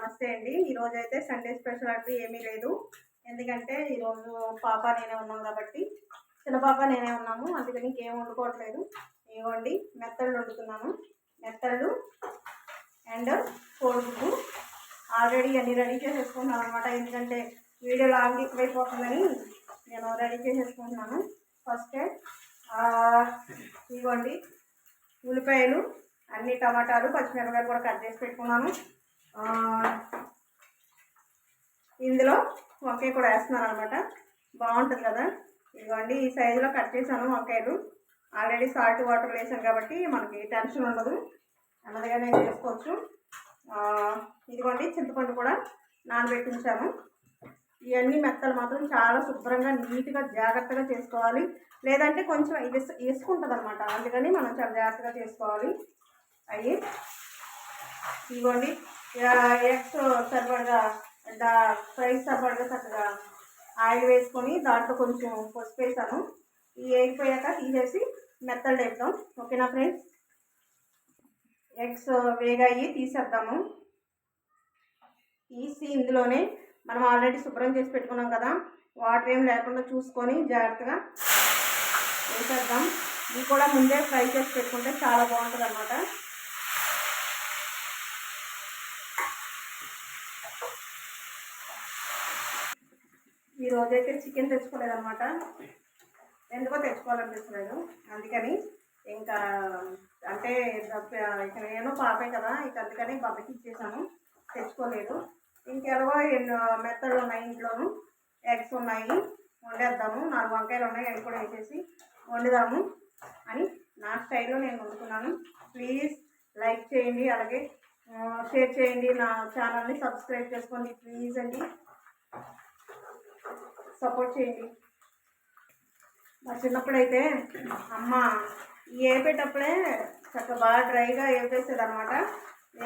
నమస్తే అండి. ఈరోజు అయితే సండే స్పెషల్ అంటూ ఏమీ లేదు. ఎందుకంటే ఈరోజు పాప నేనే ఉన్నాం కాబట్టి. చిన్న పాప నేనే ఉన్నాము. అందుకని ఇంకేం వండుకోవట్లేదు. ఇవ్వండి మెత్తళ్ళు వండుతున్నాను. మెత్తళ్ళు అండ్ కోడుకు ఆల్రెడీ అన్ని రెడీ చేసేసుకుంటున్నాను అనమాట ఎందుకంటే వీడియో లాంగ్ ఎక్కువైపోతుందని నేను రెడీ చేసేసుకుంటున్నాను. ఫస్ట్ ఇవ్వండి ఉల్లిపాయలు అన్ని టమాటాలు పచ్చిమిరపకాయలు కూడా కట్ చేసి పెట్టుకున్నాను. ఇందులో వంకాయ కూడా వేస్తున్నాను అనమాట బాగుంటుంది కదా? ఇదిగోండి ఈ సైజులో కట్ చేశాను వంకాయలు. ఆల్రెడీ సాల్ట్ వాటర్ వేసాం కాబట్టి మనకి టెన్షన్ ఉండదు. నెమ్మదిగానే చేసుకోవచ్చు. ఇదిగోండి చింతపండు కూడా నానబెట్టించాను. ఇవన్నీ మెత్తలు మాత్రం చాలా శుభ్రంగా నీట్గా జాగ్రత్తగా చేసుకోవాలి. లేదంటే కొంచెం ఇసుక ఇసుకుంటుంది అనమాట అందుకని మనం చాలా జాగ్రత్తగా చేసుకోవాలి. అవి ఇవ్వండి ఎగ్స్ సరిపడగా దా ఫ్రైస్ సరిపడగా చక్కగా ఆయిల్ వేసుకొని దాంట్లో కొంచెం పసుపు వేసాను. ఈ వేగిపోయాక తీసేసి మెత్తలు వేద్దాం. ఓకేనా ఫ్రెండ్స్? ఎగ్స్ వేగాయి తీసేద్దాము. తీసి ఇందులోనే మనం ఆల్రెడీ శుభ్రం చేసి పెట్టుకున్నాం కదా వాటర్ ఏం లేకుండా చూసుకొని జాగ్రత్తగా వేసేద్దాం. ఇది కూడా ముందే ఫ్రై చేసి పెట్టుకుంటే చాలా బాగుంటుంది అనమాట ఈ రోజైతే చికెన్ తెచ్చుకోలేదన్నమాట. ఎందుకో తెచ్చుకోవాలనిపించలేదు అందుకని ఇంకా అంటే ఇక నేను పాపే కదా ఇక అందుకని బద్దకి ఇచ్చేసాను. తెచ్చుకోలేదు. ఇంకెలాగో ఎన్నో మెత్తలు ఉన్నాయి ఇంట్లోను. ఎగ్స్ ఉన్నాయి. వండేద్దాము. నాలుగు వంకాయలు ఉన్నాయి. అవి కూడా వేసేసి వండుదాము అని నా స్టైల్లో నేను వండుకున్నాను. ప్లీజ్ లైక్ చేయండి. అలాగే షేర్ చేయండి నా ఛానల్ని సబ్స్క్రైబ్ చేసుకోండి ప్లీజ్ అండి. సపోర్ట్ చేయండి. మా చిన్నప్పుడైతే అమ్మ ఏపేటప్పుడే చక్కగా బాగా డ్రైగా ఏపేసేది అనమాట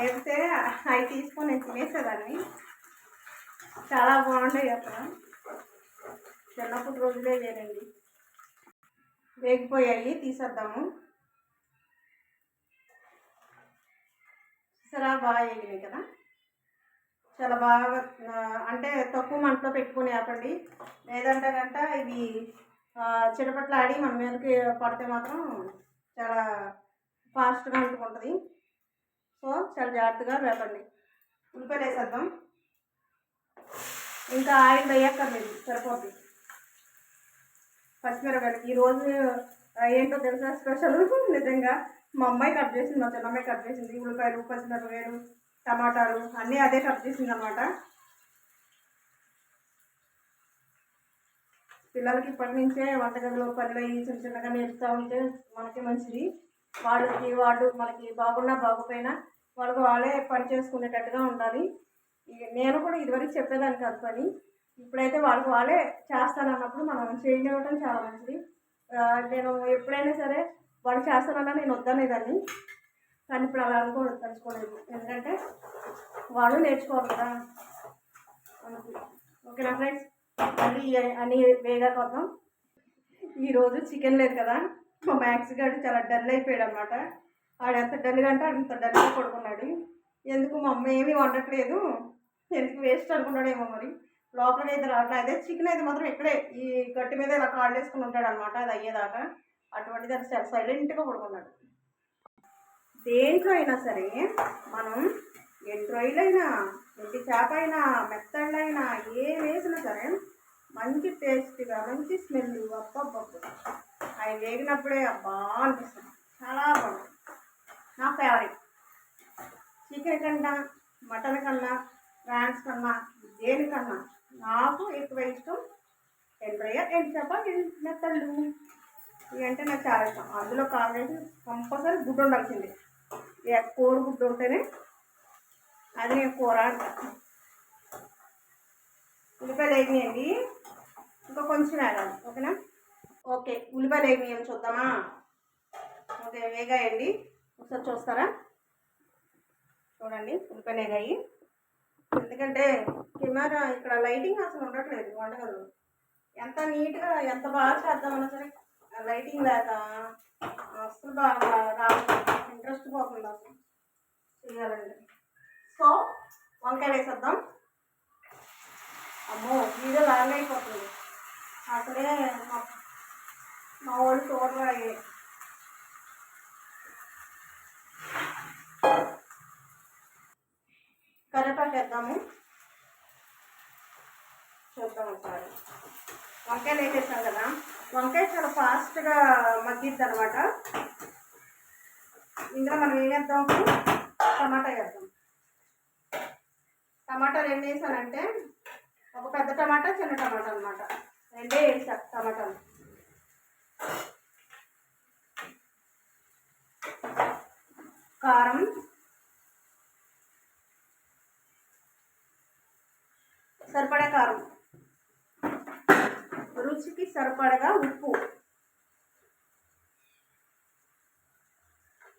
ఏపితే అవి తీసుకొని నేను తినేసేదాన్ని. చాలా బాగుంటాయి అక్కడ. చిన్నప్పుడు రోజులే లేనండి వేగిపోయాయి తీసేద్దాము. సరే బాగా వేగినాయి కదా. చాలా బాగా అంటే తక్కువ మంటలో పెట్టుకుని ఆపండి. లేదంటే గంట ఇవి చిటపట్లు ఆడి మన మీదకి పడితే మాత్రం చాలా ఫాస్ట్గా అంటుకుంటుంది సో చాలా జాగ్రత్తగా వేపండి. ఉల్లిపాయలు వేసేద్దాం ఇంకా ఆయిల్ వేయక్కర్లేదు సరిపోద్ది. పచ్చిమిరపకాయలు. ఈరోజు ఏంటో తెలుసా స్పెషల్? నిజంగా. మా అమ్మాయి కట్ చేసింది మా చిన్న అమ్మాయి కట్ చేసింది. ఉల్లిపాయలు పచ్చిమిరపకాయలు టమాటాలు అన్నీ అదే కట్ చేసింది అనమాట పిల్లలకి ఇప్పటి నుంచే వంటగదిలో పనులు అయ్యి చిన్న చిన్నగా నేర్పుతూ ఉంటే మనకి మంచిది. వాళ్ళకి వాళ్ళు మనకి బాగున్నా బాగుపోయినా వాళ్ళకి వాళ్ళే పని చేసుకునేటట్టుగా ఉండాలి. నేను కూడా ఇదివరకు చెప్పేదాన్ని కాదు పని ఇప్పుడైతే వాళ్ళకి వాళ్ళే చేస్తానన్నప్పుడు మనం చేయనివ్వడం చాలా మంచిది. నేను ఎప్పుడైనా సరే వాళ్ళు చేస్తానన్నా నేను వద్దనేదాన్ని. కానీ ఇప్పుడు అలా అనుకో తలుచుకోలేదు. ఎందుకంటే వాళ్ళు నేర్చుకోవాలి కదా. ఓకేనా ఫ్రెండ్స్? మళ్ళీ ఇవి అన్నీ వేగాక వద్దాం. ఈరోజు చికెన్ లేదు కదా. మా మ్యాక్స్ గారు చాలా డల్ అయిపోయాడు అనమాట ఆడు ఎంత డల్గా అంటే అంత డల్గా పడుకున్నాడు. ఎందుకు మా అమ్మ ఏమీ వండట్లేదు. ఎందుకు వేస్ట్ అనుకున్నాడేమో మరి. లోపల అయితే రావట్లేదు అదే చికెన్ అయితే మాత్రం ఇక్కడే ఈ గట్టి మీద ఇలా కాళ్ళు వేసుకుని ఉంటాడు అనమాట అది అయ్యేదాకా. అటువంటిది అది చాలా సైలెంట్గా పడుకున్నాడు దేంట్లో అయినా సరే మనం ఎండు రొయ్యలైనా ఎండి చేప అయినా మెత్తళ్ళైనా ఏ వేసినా సరే మంచి టేస్ట్గా మంచి స్మెల్ అబ్బబ్బబ్బ. అవి వేగినప్పుడే అబ్బా అనిపిస్తుంది. చాలా బాగుంది. నా ఫేవరెట్ చికెన్ కన్నా మటన్ కన్నా ప్రాన్స్ కన్నా దేనికన్నా నాకు ఎక్కువ ఇష్టం ఎండ్రయ్య ఎండు చేప ఎండు మెత్తళ్ళు. ఇవి అంటే నాకు చాలా ఇష్టం. అందులో కాంగ్రెస్ కంపల్సరీ గుడ్డు ఉండాల్సిందే. ఇక కోడి గుడ్డు ఉంటేనే అది నేను కూర అంటాను ఉల్లిపాయలు వేగినాయండి. ఇంకా కొంచెం వేగాలి ఓకేనా? ఓకే ఉల్లిపాయలు వేగినాయి చూద్దామా? ఓకే వేగాయండి. ఒకసారి చూస్తారా? చూడండి ఉల్లిపాయలు వేగాయి. ఎందుకంటే కెమెరా ఇక్కడ లైటింగ్ అసలు ఉండట్లేదు వంటగదిలో ఎంత నీట్గా ఎంత బాగా చేద్దామన్నా సరే లైటింగ్ లేక అసలు బాగా రాదు ఇంట్రెస్ట్ పోతుంది అసలు చేయాలండి సో వంకాయ వేసేద్దాం. అమ్మో వీడియో లాంగ్ అయిపోతుంది. అసలే మా వాళ్ళు చూడరా అయ్యి. కరివేపాకు వేద్దాము. చూద్దాం ఒకసారి. వంకాయలు వేసేసాం కదా? వంకాయ చాలా ఫాస్ట్గా మగ్గిద్ది అనమాట ఇందులో మనం ఏం వేద్దాం? టమాటా వేద్దాం. టమాటాలు ఎన్ని వేసానంటే ఒక పెద్ద టమాటా చిన్న టమాటా అనమాట రెండే వేసా టమాటాలు. కారం. సరిపడే కారం. రుచికి సరిపడగా ఉప్పు.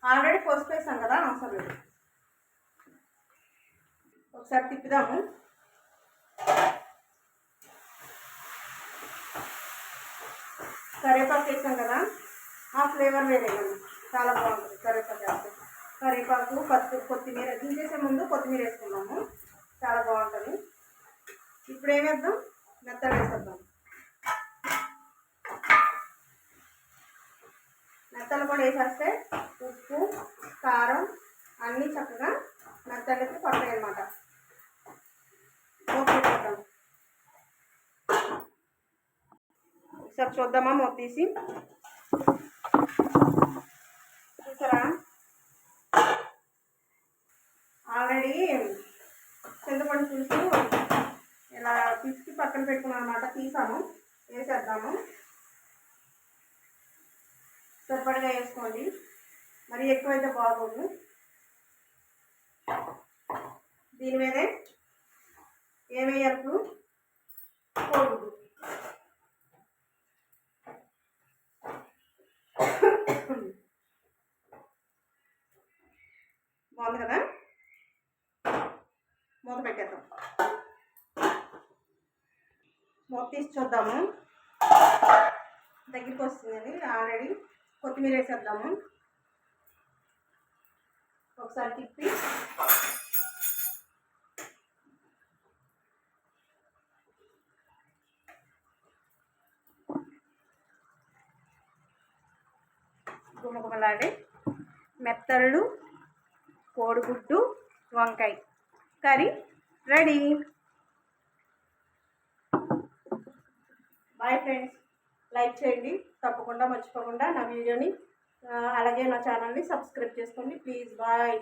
ఆల్రెడీ పోసిపోసాం కదా అవసరం లేదు. ఒకసారి తిప్పుదాము. కరివేపాకు వేసాం కదా ఆ ఫ్లేవర్ వేరే కదా. చాలా బాగుంటుంది కరివేపాకు వేస్తే. కరివేపాకు పత్తి కొత్తిమీర దించేసే ముందు కొత్తిమీర వేసుకున్నాము చాలా బాగుంటుంది. ఇప్పుడు ఏం వేద్దాం? మెత్తలు వేసేద్దాం మెత్తలు కూడా వేసేస్తే ఉప్పు కారం అన్నీ చక్కగా మెత్తలకి పడతాయి అన్నమాట మూత ఒకసారి చూద్దామా మూత తీసి? చూసారా? ఆల్రెడీ చింతపండు పులుసు ఇలా పిసికి పక్కన పెట్టుకున్నాం అనమాట తీసాము వేసేద్దాము. సరిపడగా వేసుకోండి. మరి ఎక్కువైతే బాగోదు. దీని మీదే ఏమేయాలి ఇప్పుడు బాగుంది కదా? మూత పెట్టేద్దాం. మూత తీసి చూద్దాము. దగ్గరికి వస్తుంది ఆల్రెడీ కొత్తిమీర వేసేద్దాము ఒకసారి తిప్పి. గుమగుమలాడే మెత్తళ్ళు కోడిగుడ్డు వంకాయ curry ready. Bye friends like చేయండి తప్పకుండా మర్చిపోకుండా నా వీడియోని అలాగే నా ఛానల్ని సబ్స్క్రైబ్ చేసుకోండి. Please bye.